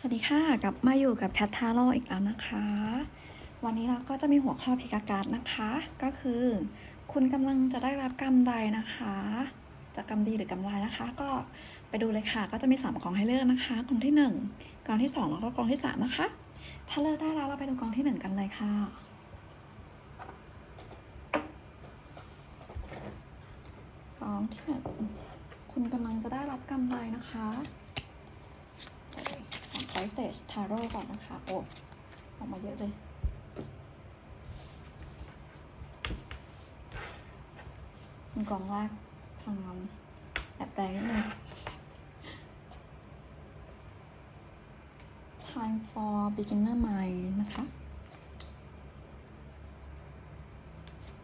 สวัสดีค่ะ กลับมาอยู่กับแคททาโร่อีกแล้วนะคะ วันนี้เราก็จะมีหัวข้อพิกาการนะคะ ก็คือ คุณกำลังจะได้รับกรรมใดนะคะ จะกรรมดีหรือกรรมร้ายนะคะ ก็ไปดูเลยค่ะ ก็จะมีสามกองให้เลือกนะคะกองที่หนึ่งกองที่สองแล้วก็กองที่สามนะคะ ถ้าเลือกได้แล้วเราไปดูกองที่หนึ่งกันเลยค่ะ กองที่หนึ่งคุณกำลังจะได้รับกรรมใดนะคะ สั่งไฟเซจทาโร่ก่อนนะคะ โอ้ออกมาเยอะเลยกล่องแรกพลังงานแอบแรงนิดนึง Time for beginner mind นะคะ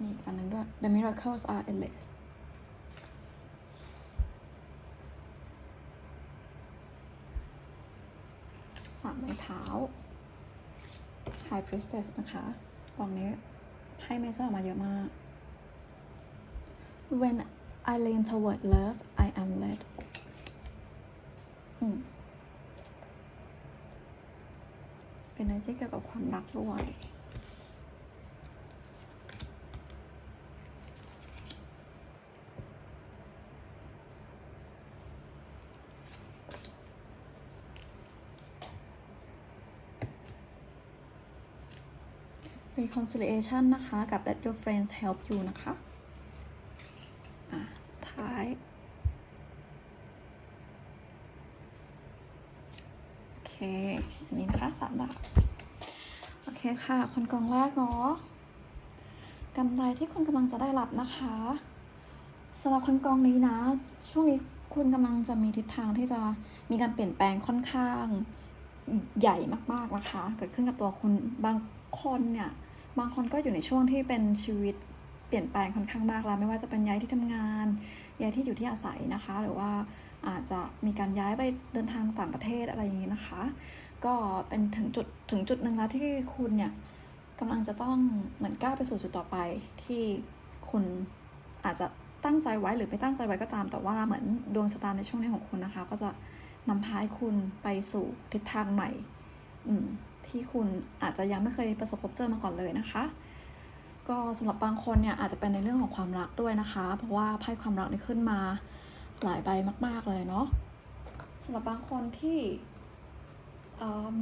มีอีกอันหนึงด้วย The miracles are endless สามไม้ เท้า High Priestess นะคะกล่องนี้ให้เมเจอร์ออกมาเยอะมาก When I lean toward love I am led เป็นอะไรที่เกี่ยวกับความรักด้วย reconciliation นะคะ กับ let your friends help you นะคะอะสุดท้าย โอเค อันนี้นะคะสามดาบโอเคค่ะ คนกองแรกเนาะกำไรที่คุณกำลังจะได้รับนะคะสำหรับคนกองนี้นะ ช่วงนี้คุณกำลังจะมีทิศทางที่จะมีการเปลี่ยนแปลงค่อนข้างใหญ่มากๆนะคะ เกิดขึ้นกับตัวคุณบางคนเนี่ย บางคนก็อยู่ในช่วงที่เป็นชีวิตเปลี่ยนแปลงค่อนข้างมากแล้วไม่ว่าจะเป็นย้ายที่ทำงานย้ายที่อยู่ที่อาศัยนะคะ หรือว่าอาจจะมีการย้ายไปเดินทางต่างประเทศอะไรอย่างนี้นะคะ ก็เป็นถึงจุดถึงจุดหนึ่งแล้วที่คุณเนี่ยกำลังจะต้องเหมือนก้าวไปสู่จุดต่อไป ที่คุณอาจจะตั้งใจไว้หรือไม่ตั้งใจไว้ก็ตาม แต่ว่าเหมือนดวงชะตาในช่วงนี้ของคุณนะคะ ก็จะนำพาให้คุณไปสู่ทิศทางใหม่ ที่คุณอาจจะยังไม่เคยประสบพบเจอมาก่อนเลยนะคะ ก็สำหรับบางคนเนี่ยอาจจะเป็นในเรื่องของความรักด้วยนะคะ เพราะว่าไพ่ความรักนี่ขึ้นมาหลายใบมาก ๆเลยเนาะสำหรับบางคนที่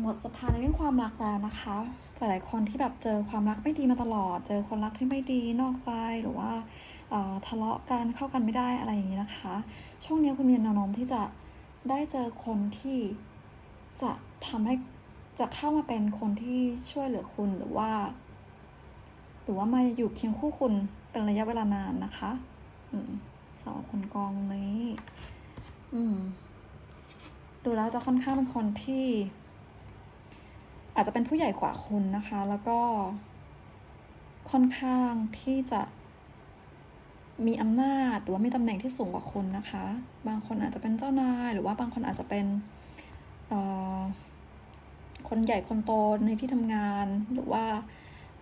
หมดศรัทธาในเรื่องความรักแล้วนะคะ หลายๆคนที่แบบเจอความรักไม่ดีมาตลอด เจอคนรักที่ไม่ดีนอกใจหรือว่าทะเลาะกันเข้ากันไม่ได้อะไรอย่างนี้นะคะ ช่วงนี้คุณมีแนวโน้มที่จะได้เจอคนที่จะทำให้ จะเข้ามาเป็นคนที่ช่วยเหลือคุณหรือว่า หรือว่ามาอยู่เคียงคู่คุณเป็นระยะเวลานานนะคะ อืมสำหรับคนกองนี้ อืม ดูแล้วจะค่อนข้างเป็นคนที่ อาจจะเป็นผู้ใหญ่กว่าคุณนะคะ แล้วก็ค่อนข้างที่จะมีอำนาจหรือว่ามีตำแหน่งที่สูงกว่าคุณนะคะ บางคนอาจจะเป็นเจ้านาย หรือว่าบางคนอาจจะเป็น เอ่อ คนใหญ่คนโตในที่ทำงาน หรือว่า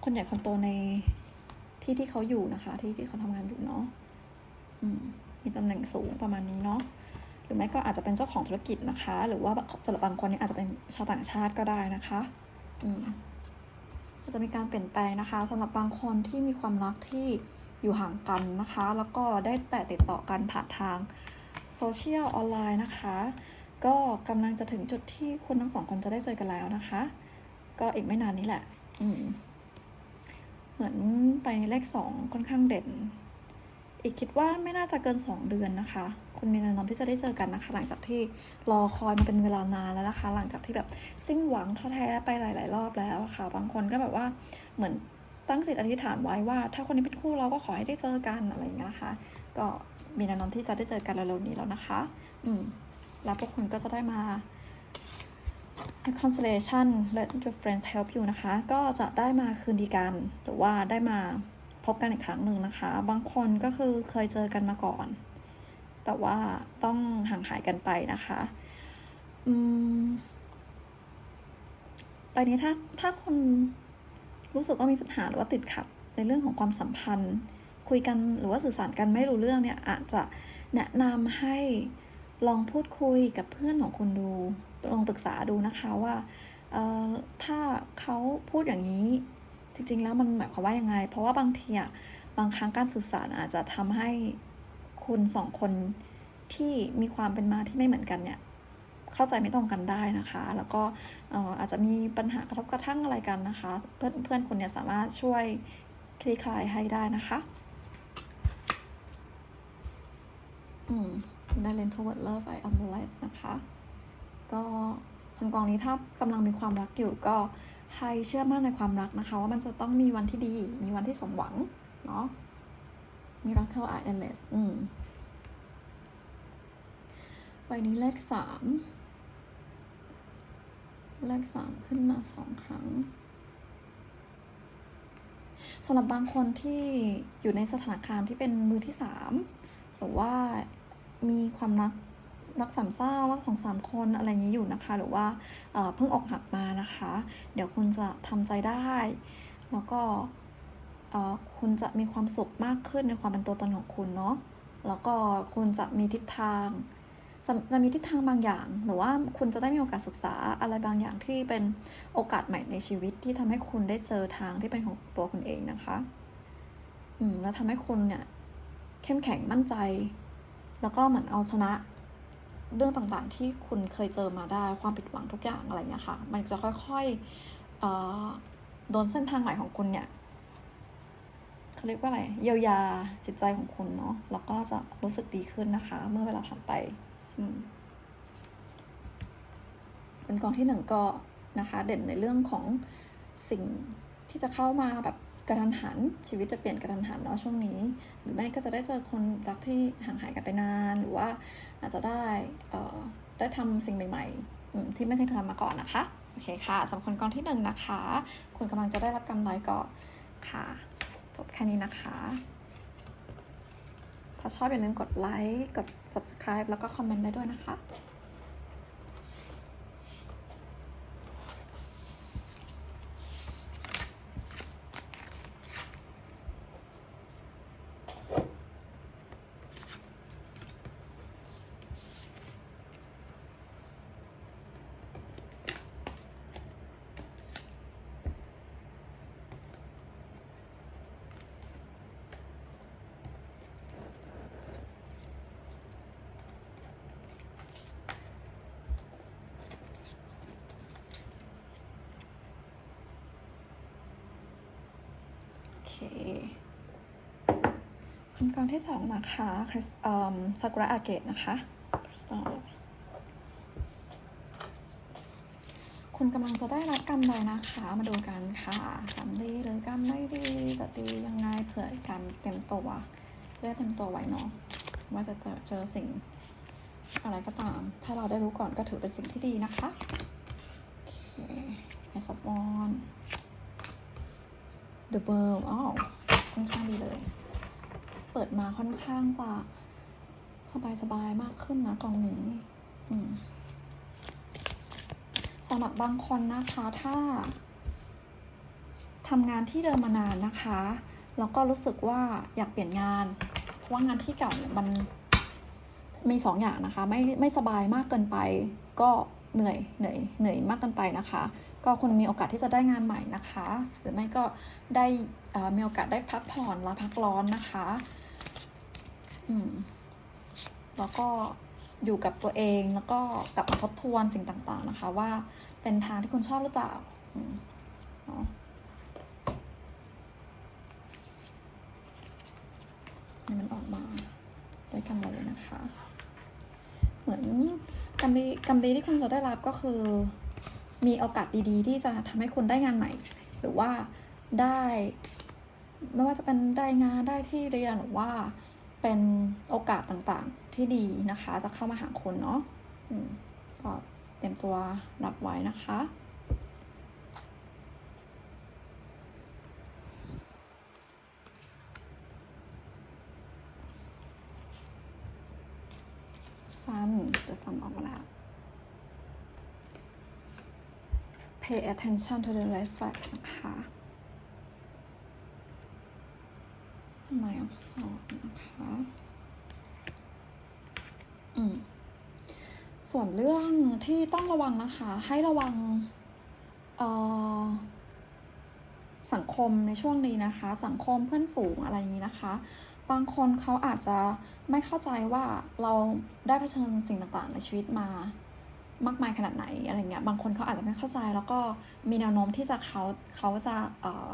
คนใหญ่คนโตในที่ที่เขาอยู่นะคะ ที่ที่เขาทำงานอยู่เนาะมมีตำแหน่งสูงประมาณนี้เนาะหรือไม่ก็อาจจะเป็นเจ้าของธุรกิจนะคะ หรือว่าสำหรับบางคนนี่อาจจะเป็นชาวต่างชาติก็ได้นะคะอืมจะมีการเปลี่ยนแปลงนะคะสำหรับบางคนที่มีความรักที่อยู่ห่างกันนะคะ แล้วก็ได้แต่ติดต่อกันผ่านทางโซเชียลออนไลน์นะคะ ก็กำลังจะถึงจุดที่คุณทั้งสองคนจะได้เจอกันแล้วนะคะ ก็อีกไม่นานนี้แหละ อืม เหมือนไปในเลขสองค่อนข้างเด่น อีกคิดว่าไม่น่าจะเกิน 2 เดือนนะคะ คุณมีแนวโน้มที่จะได้เจอกันนะคะ หลังจากที่รอคอยมาเป็นเวลานานแล้วนะคะ หลังจากที่แบบสิ้นหวังท้อแท้ไปหลาย ๆ รอบแล้วะค่ะ บางคนก็แบบว่าเหมือนตั้งจิตอธิษฐานไว้ว่า ถ้าคนนี้เป็นคู่เราก็ขอให้ได้เจอกันอะไรอย่างเงี้ยนะคะ ก็มีแนวโน้มที่จะได้เจอกันเร็วๆนี้แล้วนะคะ อืม แล้วพวกคุณก็จะได้มา constellation let your friends help you นะคะ ก็จะได้มาคืนดีกัน หรือว่าได้มาพบกันอีกครั้งหนึ่งนะคะ บางคนก็คือเคยเจอกันมาก่อน แต่ว่าต้องห่างหายกันไปนะคะอืมไปนี้ถ้าถ้าคนรู้สึกว่ามีปัญหาหรือว่าติดขัดในเรื่องของความสัมพันธ์ คุยกันหรือว่าสื่อสารกันไม่รู้เรื่องเนี่ยอาจจะแนะนำให้ ลองพูดคุยกับเพื่อนของคุณดู ลองปรึกษาดูนะคะว่าเอ่อถ้าเขาพูดอย่างนี้จริง ๆ แล้วมันหมายความว่ายังไง เพราะว่าบางทีอะบางครั้งการสื่อสารอาจจะทำให้คุณสองคนที่มีความเป็นมาที่ไม่เหมือนกันเนี่ยเข้าใจไม่ตรงกันได้นะคะ แล้วก็เอ่ออาจจะมีปัญหากระทบกระทั่งอะไรกันนะคะ เพื่อนเพื่อนคุณเนี่ยสามารถช่วยคลี่คลายให้ได้นะคะ อืม ได้เลน toward love I am light นะคะ ก็คนกองนี้ถ้ากำลังมีความรักอยู่ก็ให้เชื่อมั่นในความรักนะคะ ว่ามันจะต้องมีวันที่ดี มีวันที่สมหวัง เนาะ miracle are endless อืมใบนี้เลขสามเลขสามขึ้นมาสองครั้งสำหรับบางคนที่อยู่ในสถานการณ์ที่เป็นมือที่สามหรือว่า มีความรักรักสามเศร้ารักสองสามคนอะไรอย่างนี้อยู่นะคะ หรือว่าเพิ่งอกหักมานะคะ เดี๋ยวคุณจะทำใจได้ แล้วก็คุณจะมีความสุขมากขึ้นในความเป็นตัวตนของคุณเนาะแล้วก็คุณจะมีทิศทางจะจะมีทิศทางบางอย่าง หรือว่าคุณจะได้มีโอกาสศึกษาอะไรบางอย่างที่เป็นโอกาสใหม่ในชีวิตที่ทำให้คุณได้เจอทางที่เป็นของตัวคุณเองนะคะ อืมแล้วทำให้คุณเนี่ยเข้มแข็งมั่นใจ แล้วก็เหมือนเอาชนะเรื่องต่างๆ ที่คุณเคยเจอมาได้ความผิดหวังทุกอย่างอะไรเงี้ยค่ะ มันจะค่อยๆโดนเส้นทางใหม่ของคุณเนี่ยเขาเรียกว่าอะไรเยียวยาจิตใจของคุณเนาะแล้วก็จะรู้สึกดีขึ้นนะคะ เมื่อเวลาผ่านไปเป็นกองที่หนึ่งก็นะคะ เด่นในเรื่องของสิ่งที่จะเข้ามาแบบ กระทันหัน ชีวิตจะเปลี่ยนกระทันหันเนาะช่วงนี้ หรือไม่ก็จะได้เจอคนรักที่ห่างหายกันไปนาน หรือว่าอาจจะได้เอ่อได้ทำสิ่งใหม่ๆที่ไม่เคยทำมาก่อนนะคะโอเคค่ะสำหรับคนกองที่หนึ่งนะคะ คุณกำลังจะได้รับกำไรก็ค่ะ จบแค่นี้นะคะ ถ้าชอบอย่าลืมกดไลค์กด subscribe แล้วก็คอมเมนต์ได้ด้วยนะคะ คคนกลางที่สองนะคะคริสเอ่อซากุระอาเกตนะคะคริสตัลคุณกำลังจะได้รับกรรมใดนะคะ มาดูกันค่ะกรรมดีหรือกรรมไม่ดีจะดียังไงเผื่อการเต็มตัวจะได้เต็มตัวไว้เนาะว่าจะเจอสิ่งอะไรก็ตาม ถ้าเราได้รู้ก่อนก็ถือเป็นสิ่งที่ดีนะคะ โอเคไอซับว The World อ้าวค่อนข้างดีเลย เปิดมาค่อนข้างจะสบายๆมากขึ้นนะกองนี้สำหรับบางคนนะคะถ้าทำงานที่เดิมมานานนะคะ แล้วก็รู้สึกว่าอยากเปลี่ยนงาน เพราะว่างานที่เก่าเนี่ยมันมีสองอย่างนะคะ ไม่ไม่สบายมากเกินไป ก็ เหนื่อยเหนื่อยเหนื่อยมากเกินไปนะคะ ก็คุณมีโอกาสที่จะได้งานใหม่นะคะ หรือไม่ก็ได้มีโอกาสได้พักผ่อนแลาพักร้อนนะคะอืมแล้วก็อยู่กับตัวเองแล้วก็กลับมาทบทวนสิ่งต่างๆนะคะ ว่าเป็นทางที่คุณชอบหรือเปล่าอืมเนาะนี่มันออกมาด้วยกันเลยนะคะ เหมือน กำดีกำดีที่คุณจะได้รับก็คือ มีโอกาสดีๆ ที่จะทำให้คุณได้งานใหม่ หรือว่าได้ไม่ว่าจะเป็นได้งานได้ที่เรียนหรือว่าเป็นโอกาสต่างๆที่ดีนะคะ จะเข้ามาหาคุณเนาะอืมก็เตรียมตัวรับไว้นะคะ ซันเดี๋ยวซันออกมาแล้ว pay attention to the red flag นะคะ Nine of Swords นะคะอืมส่วนเรื่องที่ต้องระวังนะคะ ให้ระวังสังคมในช่วงนี้นะคะ สังคมเพื่อนฝูงอะไรอย่างนี้นะคะ บางคนเขาอาจจะไม่เข้าใจว่าเราได้เผชิญสิ่งต่างๆ ในชีวิตมามากมายขนาดไหนอะไรเงี้ย บางคนเขาอาจจะไม่เข้าใจแล้วก็มีแนวโน้มที่จะเขาเขาจะเอ่อ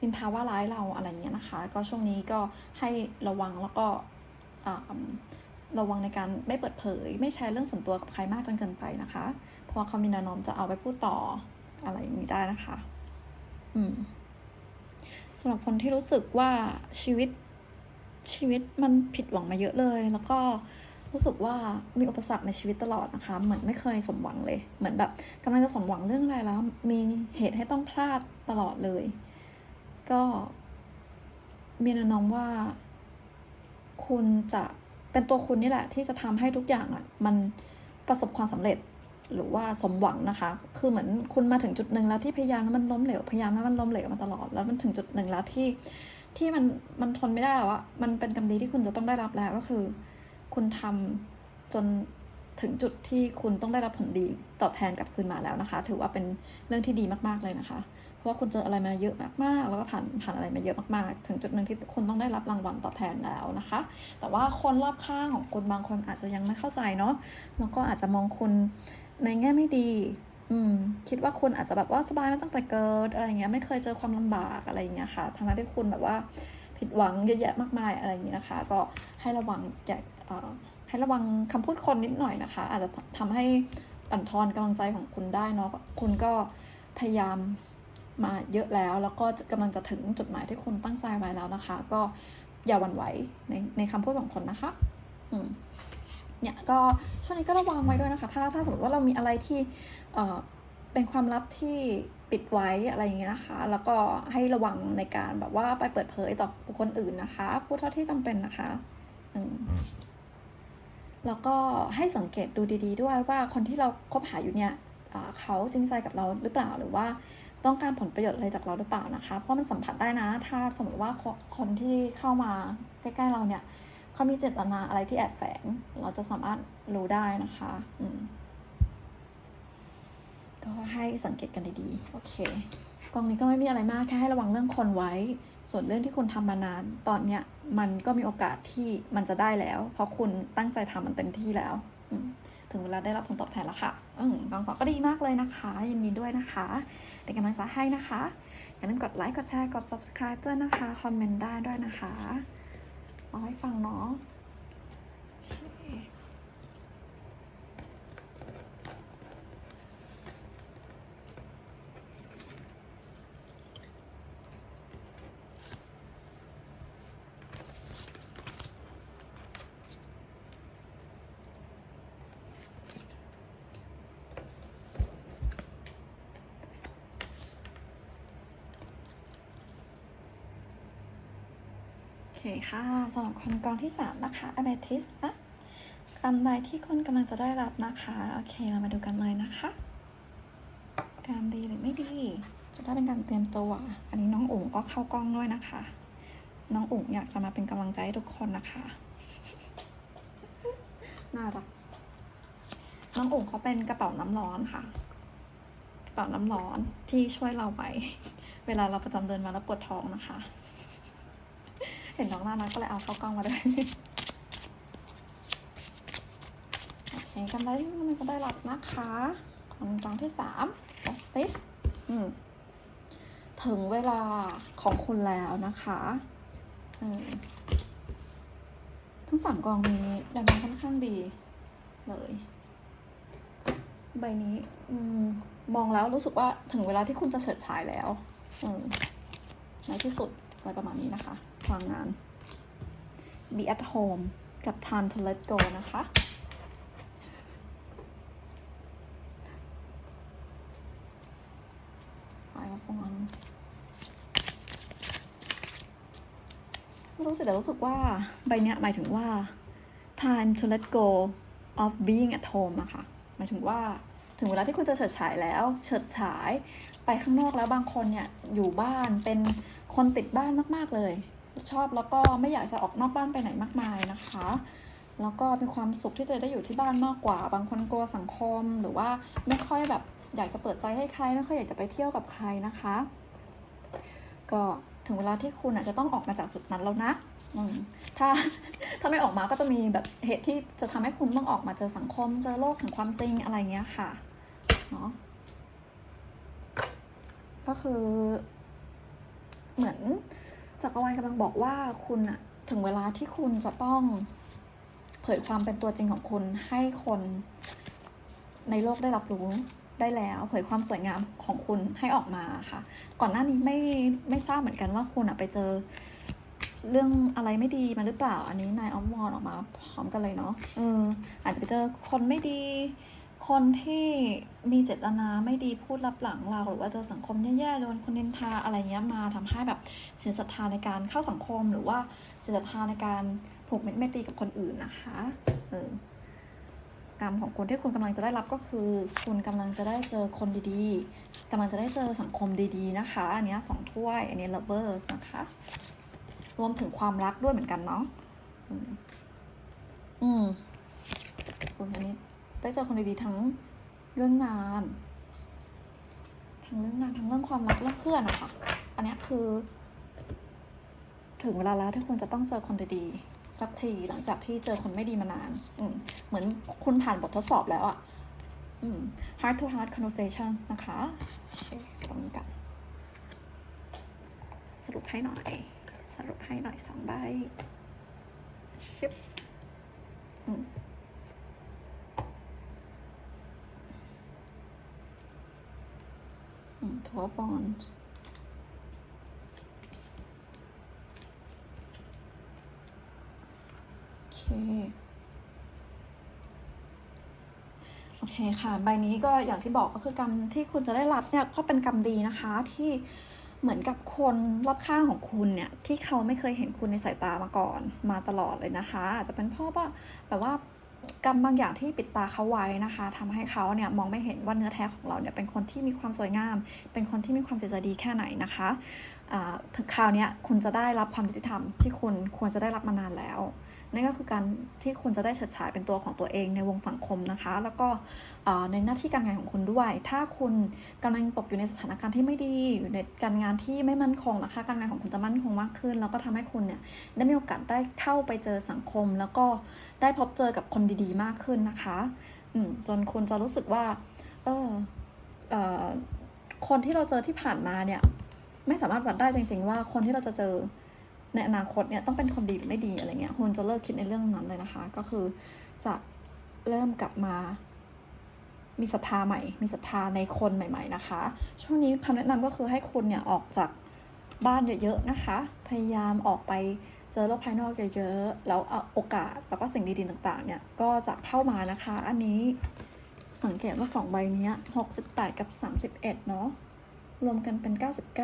นินทาว่าร้ายเราอะไรเงี้ยนะคะ ก็ช่วงนี้ก็ให้ระวังแล้วก็ระวังในการไม่เปิดเผย ไม่แชร์เรื่องส่วนตัวกับใครมากจนเกินไปนะคะ เพราะว่าเขามีแนวโน้มจะเอาไปพูดต่ออะไรอย่างนี้ได้นะคะ อืมสำหรับคนที่รู้สึกว่าชีวิต ชีวิตมันผิดหวังมาเยอะเลย แล้วก็รู้สึกว่ามีอุปสรรคในชีวิตตลอดนะคะ เหมือนไม่เคยสมหวังเลย เหมือนแบบกำลังจะสมหวังเรื่องอะไรแล้ว มีเหตุให้ต้องพลาดตลอดเลย ก็มีนวโน้มว่า คุณจะเป็นตัวคุณนี่แหละ ที่จะทำให้ทุกอย่างอะมันประสบความสำเร็จหรือว่าสมหวังนะคะ คือเหมือนคุณมาถึงจุดหนึ่งแล้วที่พยายามแล้วมันล้มเหลว พยายามแล้วมันล้มเหลวมาตลอด แล้วมันถึงจุดหนึ่งแล้วที่ ที่มันมันทนไม่ได้แล้วอะมันเป็นกรรมดีที่คุณจะต้องได้รับแล้วก็คือ คุณทำจนถึงจุดที่คุณต้องได้รับผลดีตอบแทนกลับคืนมาแล้วนะคะ ถือว่าเป็นเรื่องที่ดีมากๆเลยนะคะ เพราะว่าคุณเจออะไรมาเยอะมากๆ แล้วก็ผ่านผ่านอะไรมาเยอะมากๆ ถึงจุดหนึ่งที่คุณต้องได้รับรางวัลตอบแทนแล้วนะคะ แต่ว่าคนรอบข้างของคุณบางคนอาจจะยังไม่เข้าใจเนาะแล้วก็อาจจะมองคุณในแง่ไม่ดี อืมคิดว่าคุณอาจจะแบบว่าสบายมาตั้งแต่เกิดอะไรเงี้ยไม่เคยเจอความลำบากอะไรเงี้ยค่ะทั้งนั้นที่คุณแบบว่าผิดหวังเยอะแยะมากมายอะไรอย่างนี้นะคะ ก็ให้ระวังอย่าให้ระวังคำพูดคนนิดหน่อยนะคะ อาจจะทำให้บั่นทอนกำลังใจของคุณได้เนาะคุณก็พยายามมาเยอะแล้ว แล้วก็กำลังจะถึงจุดหมายที่คุณตั้งใจไว้แล้วนะคะ ก็อย่าหวั่นไหวในในคำพูดของคนนะคะ อืม เนี่ยก็ช่วงนี้ก็ระวังไว้ด้วยนะคะ ถ้าถ้าสมมติว่าเรามีอะไรที่เอ่อเป็นความลับที่ปิดไว้อะไรอย่างเงี้ยนะคะ แล้วก็ให้ระวังในการแบบว่าไปเปิดเผยต่อบุคคลอื่นนะคะ พูดเท่าที่จำเป็นนะคะอืมแล้วก็ให้สังเกตดูดี ๆ ด้วยว่าคนที่เราคบหาอยู่เนี่ยเขาจริงใจกับเราหรือเปล่าหรือว่าต้องการผลประโยชน์อะไรจากเราหรือเปล่านะคะ เพราะมันสัมผัสได้นะ ถ้าสมมติว่าคนที่เข้ามาใกล้ๆเราเนี่ย เขามีเจตนาอะไรที่แอบแฝง เราจะสามารถรู้ได้นะคะก็ให้สังเกตกันดีๆ โอเคกองนี้ก็ไม่มีอะไรมากแค่ให้ระวังเรื่องคนไว้ ส่วนเรื่องที่คุณทำมานาน ตอนเนี้ยมันก็มีโอกาสที่มันจะได้แล้ว เพราะคุณตั้งใจทำมันเต็มที่แล้วถึงเวลาได้รับผลตอบแทนแล้วค่ะอกองต่อก็ดีมากเลยนะคะ ยินดีด้วยนะคะ เป็นกำลังใจให้นะคะ อย่าลืมกดไลค์ กดแชร์ กด subscribe ด้วยนะคะ คอมเมนต์ได้ด้วยนะคะ เล่าให้ฟังเนาะ เคค่ะสำหรับคนกองที่ 3 นะคะ Amethyst นะกำไรที่คนกำลังจะได้รับนะคะ โอเค เรามาดูกันเลยนะคะ การดีหรือไม่ดี จะได้เป็นการเตรียมตัว อันนี้น้องอุ๋งก็เข้ากล้องด้วยนะคะ น้องอุ๋งอยากจะมาเป็นกำลังใจให้ทุกคนนะคะ น่ารัก น้องอุ๋งเขาเป็นกระเป๋าน้ำร้อนค่ะ กระเป๋าน้ำร้อนที่ช่วยเราไว้ เวลาเราประจำเดินมาแล้วปวดท้องนะคะ เห็นน้องน่ารักก็เลยเอาเข้ากล้องมาด้วยโอเคกำไรที่มันจะได้รับนะคะของกองที่สาม justice อืมถึงเวลาของคุณแล้วนะคะเออทั้งสามกองนี้แนวโน้มค่อนข้างดีเลยใบนี้อืมมองแล้วรู้สึกว่าถึงเวลาที่คุณจะเฉิดฉายแล้ว อืมในที่สุดอะไรประมาณนี้นะคะ พลังงาน be at home กับ time to let go นะคะ Five of Wands ไม่รู้สึกแต่รู้สึกว่าใบเนี้ยหมายถึงว่า time to let go of being at home อะค่ะ หมายถึงว่าถึงเวลาที่คุณจะเฉิดฉายแล้ว เฉิดฉายไปข้างนอกแล้วบางคนเนี่ยอยู่บ้านเป็นคนติดบ้านมาก ๆ เลย ชอบแล้วก็ไม่อยากจะออกนอกบ้านไปไหนมากมายนะคะ แล้วก็มีความสุขที่จะได้อยู่ที่บ้านมากกว่า บางคนกลัวสังคมหรือว่าไม่ค่อยแบบอยากจะเปิดใจให้ใคร ไม่ค่อยอยากจะไปเที่ยวกับใครนะคะ ก็ถึงเวลาที่คุณอาจจะต้องออกมาจากสุดนั้นแล้วนะถ้าถ้าไม่ออกมาก็จะมีแบบเหตุที่จะทำให้คุณต้องออกมาเจอสังคม เจอโลกแห่งความจริงอะไรเงี้ยค่ะเนาะก็คือ เหมือน จักรวาลกำลังบอกว่าคุณอะถึงเวลาที่คุณจะต้องเผยความเป็นตัวจริงของคุณให้คนในโลกได้รับรู้ได้แล้ว เผยความสวยงามของคุณให้ออกมาค่ะ ก่อนหน้านี้ไม่ไม่ทราบเหมือนกันว่าคุณอะไปเจอ เรื่องอะไรไม่ดีมาหรือเปล่า อันนี้นายออมวอนออกมาพร้อมกันเลยเนาะเอออาจจะไปเจอคนไม่ดี คนที่มีเจตนาไม่ดีพูดลับหลังเรา หรือว่าเจอสังคมแย่ๆโดนคนนินทาอะไรเงี้ยมาทำให้แบบเสียศรัทธาในการเข้าสังคมหรือว่าเสียศรัทธาในการผูกมิตรไม่ตีกับคนอื่นนะคะเออกรรมของคุณที่คุณกำลังจะได้รับก็คือ คุณกำลังจะได้เจอคนดีๆกำลังจะได้เจอสังคมดีๆนะคะ อันเนี้ยสองถ้วย อันนี้ lovers นะคะ รวมถึงความรักด้วยเหมือนกันเนาะอืมอืมอันนี้ ได้เจอคนดีๆทั้งเรื่องงาน ทั้งเรื่องงานทั้งเรื่องความรักเรื่องเพื่อนอะค่ะ อันนี้คือ ถึงเวลาแล้วที่คุณจะต้องเจอคนดีๆสักทีหลังจากที่เจอคนไม่ดีมานาน อืมเหมือนคุณผ่านบททดสอบแล้วอะอืม heart to heart conversations นะคะตรงนี้กัน สรุปให้หน่อย สรุปให้หน่อยสองใบชิปอืม อืม twelve bonds โอเคโอเคค่ะ ใบนี้ก็อย่างที่บอกก็คือกรรมที่คุณจะได้รับเนี่ยก็เป็นกรรมดีนะคะที่เหมือนกับคนรอบข้างของคุณเนี่ยที่เขาไม่เคยเห็นคุณในสายตามาก่อนมาตลอดเลยนะคะ อาจจะเป็นพ่อว่าแบบว่า กรรมบางอย่างที่ปิดตาเขาไว้นะคะทำให้เขาเนี่ยมองไม่เห็นว่าเนื้อแท้ของเราเนี่ยเป็นคนที่มีความสวยงาม เป็นคนที่มีความจิตใจดีแค่ไหนนะคะถึงคราวนี้คุณจะได้รับความยุติธรรมที่คุณควรจะได้รับมานานแล้วนั่นก็คือการที่คุณจะได้เฉิดฉายเป็นตัวของตัวเองในวงสังคมนะคะ แล้วก็ในหน้าที่การงานของคุณด้วย ถ้าคุณกำลังตกอยู่ในสถานการณ์ที่ไม่ดีอยู่ในการงานที่ไม่มั่นคงนะคะ การงานของคุณจะมั่นคงมากขึ้น แล้วก็ทำให้คุณเนี่ยได้มีโอกาสได้เข้าไปเจอสังคม แล้วก็ได้พบเจอกับคนดีๆ มากขึ้นนะคะจนคุณจะรู้สึกว่า เออเออคนที่เราเจอที่ผ่านมาเนี่ย ไม่สามารถวัดได้จริง ๆ ว่าคนที่เราจะเจอในอนาคตเนี่ยต้องเป็นคนดีหรือไม่ดีอะไรเงี้ยคุณจะเลิกคิดในเรื่องนั้นเลยนะคะ ก็คือจะเริ่มกลับมา มีศรัทธาใหม่ มีศรัทธาในคนใหม่ ๆ นะคะ ช่วงนี้คำแนะนำก็คือให้คุณเนี่ยออกจากบ้านเยอะๆนะคะ พยายามออกไป เจอโลกภายนอกเยอะๆ แล้วโอกาสแล้วก็สิ่งดีๆต่างๆเนี่ยก็จะเข้ามานะคะ อันนี้สังเกตว่าสองใบเนี้ย68 กับ 31 เนาะรวมกันเป็น 99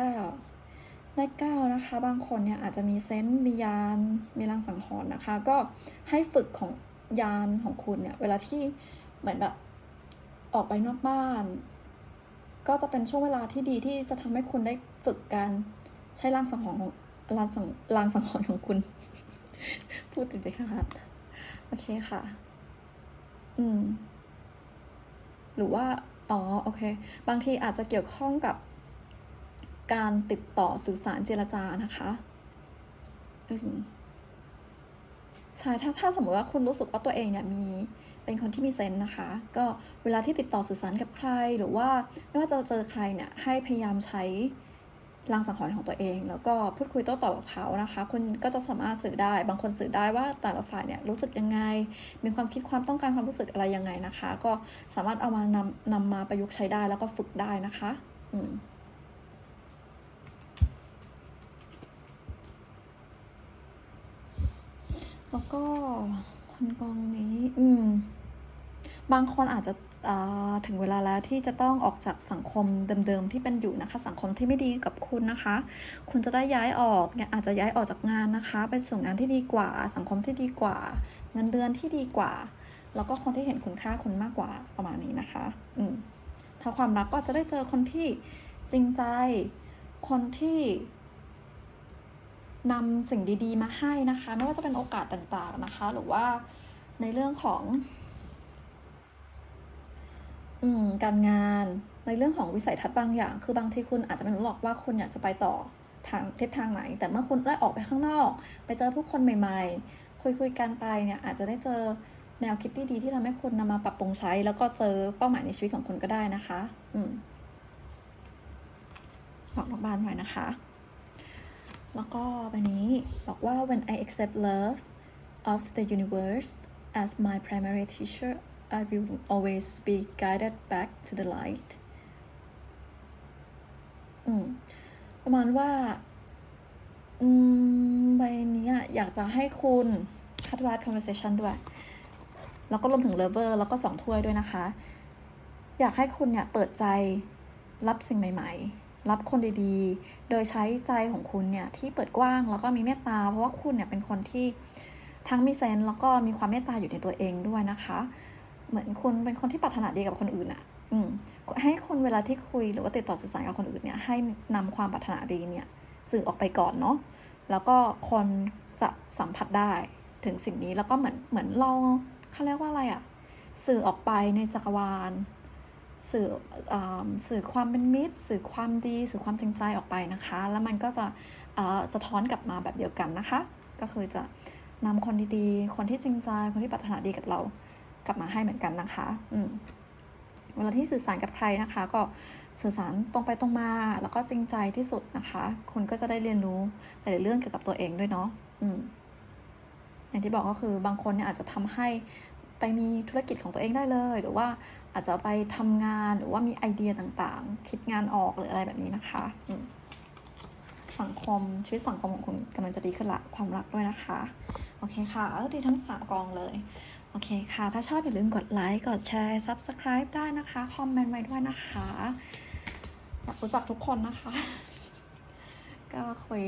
เลข9นะคะ บางคนเนี่ยอาจจะมีเซนต์มียานมีรังสังหรณ์นะคะ ก็ให้ฝึกของยานของคุณเนี่ย เวลาที่เหมือนแบบออกไปนอกบ้าน ก็จะเป็นช่วงเวลาที่ดีที่จะทำให้คุณได้ฝึกการใช้รังสังหรณ์ของ รังสังรังสังหรณ์ของคุณ พูดติดไปค่ะโอเคค่ะ อืม หรือว่า อ๋อ โอเค บางทีอาจจะเกี่ยวข้องกับการติดต่อสื่อสารเจรจานะคะอืมใช่ถ้าถ้าสมมติว่าคุณรู้สึกว่าตัวเองเนี่ยมีเป็นคนที่มีเซนนะคะ ก็เวลาที่ติดต่อสื่อสารกับใครหรือว่าไม่ว่าจะเจอใครเนี่ยให้พยายามใช้ ลางสังหรณ์ของตัวเอง แล้วก็พูดคุยโต้ตอบกับเขานะคะ คุณก็จะสามารถสื่อได้ บางคนสื่อได้ว่าแต่ละฝ่ายเนี่ยรู้สึกยังไง มีความคิดความต้องการความรู้สึกอะไรยังไงนะคะ ก็สามารถเอามานำนำมาประยุกต์ใช้ได้แล้วก็ฝึกได้นะคะอืมแล้วก็คนกองนี้ อืม บางคนอาจจะ ถึงเวลาแล้วที่จะต้องออกจากสังคมเดิมๆที่เป็นอยู่นะคะ สังคมที่ไม่ดีกับคุณนะคะ คุณจะได้ย้ายออกเนี่ยอาจจะย้ายออกจากงานนะคะ ไปสู่งานที่ดีกว่า สังคมที่ดีกว่า เงินเดือนที่ดีกว่า แล้วก็คนที่เห็นคุณค่าคุณมากกว่าประมาณนี้นะคะ อืมถ้าความรักก็จะได้เจอคนที่จริงใจ คนที่นำสิ่งดีๆ มาให้นะคะ ไม่ว่าจะเป็นโอกาสต่างๆนะคะ หรือว่าในเรื่องของ อืมการงานในเรื่องของวิสัยทัศน์บางอย่าง คือบางทีคุณอาจจะไม่รู้หรอกว่าคุณอยากจะไปต่อทางทิศทางไหน แต่เมื่อคุณได้ออกไปข้างนอก ไปเจอผู้คนใหม่ๆ คุยคุยๆกันไปเนี่ยอาจจะได้เจอแนวคิดดีๆที่ทำให้คุณนำมาปรับปรุงใช้ แล้วก็เจอเป้าหมายในชีวิตของคุณก็ได้นะคะ อืมบอกนอกบ้านไว้นะคะ แล้วก็ใบนี้บอกว่า when I accept love of the universe as my primary teacher I will always be guided back to the light อืมประมาณว่า อืมใบนี้อะอยากจะให้คุณคัดวัด conversation ด้วย แล้วก็รวมถึง lover แล้วก็สองถ้วยด้วยนะคะ อยากให้คุณเนี่ยเปิดใจรับสิ่งใหม่ ๆ รับคนดีๆ โดยใช้ใจของคุณเนี่ยที่เปิดกว้างแล้วก็มีเมตตา เพราะว่าคุณเนี่ยเป็นคนที่ทั้งมีเซนแล้วก็มีความเมตตาอยู่ในตัวเองด้วยนะคะ เหมือนคุณเป็นคนที่ปรารถนาดีกับคนอื่นอะ่ะอืมให้คนเวลาที่คุยหรือว่าติดต่อสื่อสารกับคนอื่นเนี่ย ให้นำความปรารถนาดีเนี่ย สื่อออกไปก่อนเนาะ แล้วก็คนจะสัมผัสได้ถึงสิ่งนี้แล้วก็เหมือนเหมือนเราเขาเรียกว่าอะไรอะ่ะสื่อออกไปในจักรวาล สื่ออสื่อความเป็นมิตร สื่อความดี สื่อความจริงใจออกไปนะคะ แล้วมันก็จะสะท้อนกลับมาแบบเดียวกันนะคะ ก็คือจะนำคนดีๆ คนที่จริงใจ คนที่ปรารถนาดีกับเรา กลับมาให้เหมือนกันนะคะ อืมเวลาที่สื่อสารกับใครนะคะ ก็สื่อสารตรงไปตรงมาแล้วก็จริงใจที่สุดนะคะ คุณก็จะได้เรียนรู้หลายๆเรื่องเกี่ยวกับตัวเองด้วยเนาะอืมอย่างที่บอกก็คือบางคนเนี่ยอาจจะทำให้ไปมีธุรกิจของตัวเองได้เลย หรือว่าอาจจะไปทำงานหรือว่ามีไอเดียต่างๆ คิดงานออกหรืออะไรแบบนี้นะคะอืมสังคมชีวิตสังคมของคุณกำลังจะดีขึ้นละความรักด้วยนะคะ โอเคค่ะเออดีทั้งสามกองเลย โอเคค่ะ ถ้าชอบอย่าลืมกดไลค์ กดแชร์ Subscribe ได้นะคะ คอมเมนต์ไว้ด้วยนะคะ อยากรู้จักทุกคนนะคะ ก็คุย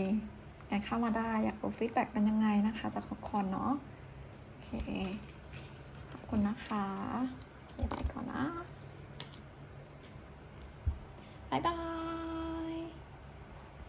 กันเข้ามาได้ อยากรู้ฟีดแบ็กเป็นยังไงนะคะ จากทุกคนเนาะ โอเค ขอบคุณนะคะ โอเค ไปก่อนนะ บ๊ายบาย